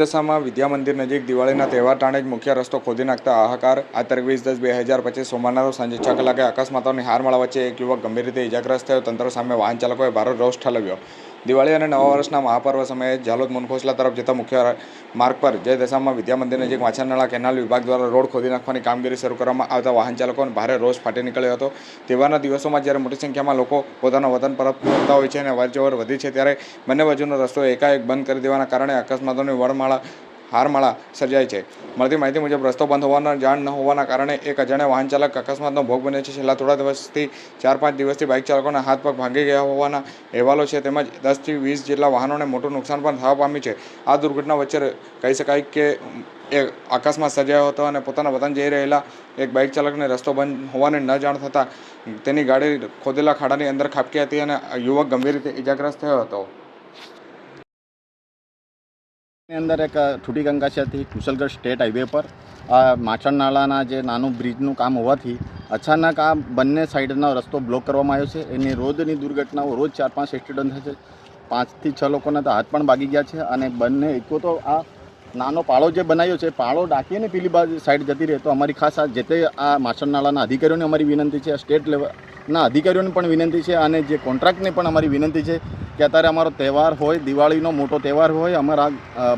દશામાં વિદ્યા મંદિર નજીક દિવાળીના તહેવાર ટાણે જ મુખ્ય રસ્તો ખોદી નાખતા હાહાકાર. આ ત્રેવીસ દસ બે હજાર પચીસ સોમવારના રોજ સાંજે છ કલાકે અકસ્માતોની હારમાળા વચ્ચે એક યુવક ગંભીર રીતે ઇજાગ્રસ્ત થયો. તંત્ર સામે વાહન ચાલકોએ ભારે રોષ ઠલવ્યો. દિવાળી અને નવા વર્ષના મહાપર્વ સમયે ઝાલોદ મુનખોસલા તરફ જતા મુખ્ય માર્ગ પર જય દશામાં વિદ્યા મંદિર નજીક માછાનાળા કેનાલ વિભાગ દ્વારા રોડ ખોદી નાખવાની કામગીરી શરૂ કરવામાં આવતા વાહન ચાલકોને ભારે રોષ ફાટી નીકળ્યો હતો. તહેવારના દિવસોમાં જ્યારે મોટી સંખ્યામાં લોકો પોતાના વતન પરત ફરતા હોય છે અને અવરજવર વધી છે, ત્યારે બંને બાજુનો રસ્તો એકાએક બંધ કરી દેવાના કારણે અકસ્માતોની વળમાળા હારમાળા સર્જાય છે. મળતી માહિતી મુજબ, રસ્તો બંધ હોવાના જાણ ન હોવાના કારણે એક અજાણ્યા વાહન ચાલક અકસ્માતનો ભોગ બન્યો છે. છેલ્લા થોડા દિવસથી ચાર પાંચ દિવસથી બાઇક ચાલકોના હાથ પગ ભાંગી ગયા હોવાના અહેવાલો છે. તેમજ દસથી વીસ જેટલા વાહનોને મોટું નુકસાન પણ થવા પામ્યું છે. આ દુર્ઘટના વચ્ચે કહી શકાય કે, એ આકાશમાં સર્જાયો હતો અને પોતાના વતન જઈ રહેલા એક બાઇક ચાલકને રસ્તો બંધ હોવાની ન જાણ થતાં તેની ગાડી ખોદેલા ખાડાની અંદર ખાબકી હતી અને યુવક ગંભીર રીતે ઇજાગ્રસ્ત થયો હતો. અંદર એક છૂટી ગંગાસિયાથી કુશલગઢ સ્ટેટ હાઈવે પર. આ માછણ નાળાના જે નાનું બ્રિજનું કામ હોવાથી અચાનક આ બંને સાઈડનો રસ્તો બ્લોક કરવામાં આવ્યો છે. એની રોજની દુર્ઘટનાઓ રોજ ચાર પાંચ એક્સિડન્ટ થાય છે. પાંચથી છ લોકોના તો હાથ પણ ભાગી ગયા છે અને બંને એકો તો આ નાનો પાળો જે બનાવ્યો છે, પાળો ડાકીને પેલી બાજુ સાઈડ જતી રહે તો અમારી ખાસ આ જે તે આ માછણ નાળાના અધિકારીઓને અમારી વિનંતી છે સ્ટેટ લેવલના અધિકારીઓને પણ વિનંતી છે અને જે કોન્ટ્રાક્ટને પણ અમારી વિનંતી છે કે અત્યારે અમારો તહેવાર હોય, દિવાળીનો મોટો તહેવાર હોય અમારા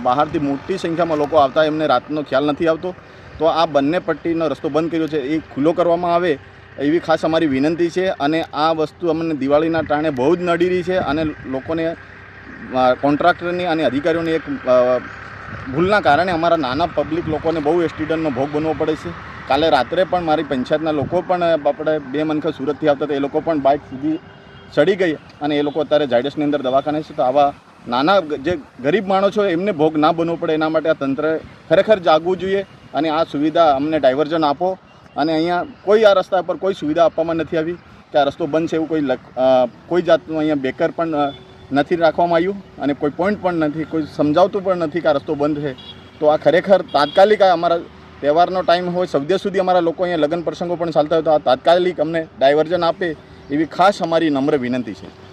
બહારથી મોટી સંખ્યામાં લોકો આવતા એમને રાતનો ખ્યાલ નથી આવતો. તો આ બંને પટ્ટીનો રસ્તો બંધ કર્યો છે, એ ખુલ્લો કરવામાં આવે એવી ખાસ અમારી વિનંતી છે અને આ વસ્તુ અમને દિવાળીના ટાણે બહુ જ નડી રહી છે અને લોકોને કોન્ટ્રાક્ટરની અને અધિકારીઓની એક ભૂલના કારણે અમારા નાના પબ્લિક લોકોને બહુ એક્સિડન્ટનો ભોગ બનવો પડે છે. કાલે રાત્રે પણ મારી પંચાયતના લોકો પણ આપણે બે મનખા સુરતથી આવતા હતા, એ લોકો પણ બાઇક સીધી ચડી ગઈ અને એ લોકો અત્યારે ઝાયડસની અંદર દવાખાને છે, તો આવા નાના જે ગરીબ માણસો એમને ભોગ ના બનવો પડે, એના માટે આ તંત્ર ખરેખર જાગવું જોઈએ અને આ સુવિધા અમને ડાયવર્ઝન આપો અને અહીંયા કોઈ આ રસ્તા પર કોઈ સુવિધા આપવામાં નથી આવી કે આ રસ્તો બંધ છે એવું કોઈ કોઈ જાતનું અહીંયા બેકર પણ નથી રાખવામાં આવ્યું અને કોઈ પોઈન્ટ પણ નથી, કોઈ સમજાવતું પણ નથી કે આ રસ્તો બંધ છે. તો આ ખરેખર તાત્કાલિક આ અમારા તહેવારનો ટાઈમ હોય સૌદ્ય સુધી અમારા લોકો અહીંયા લગ્ન પ્રસંગો પણ ચાલતા હોય, તો આ તાત્કાલિક અમને ડાયવર્ઝન આપે એવી ખાસ અમારી નમ્ર વિનંતી છે.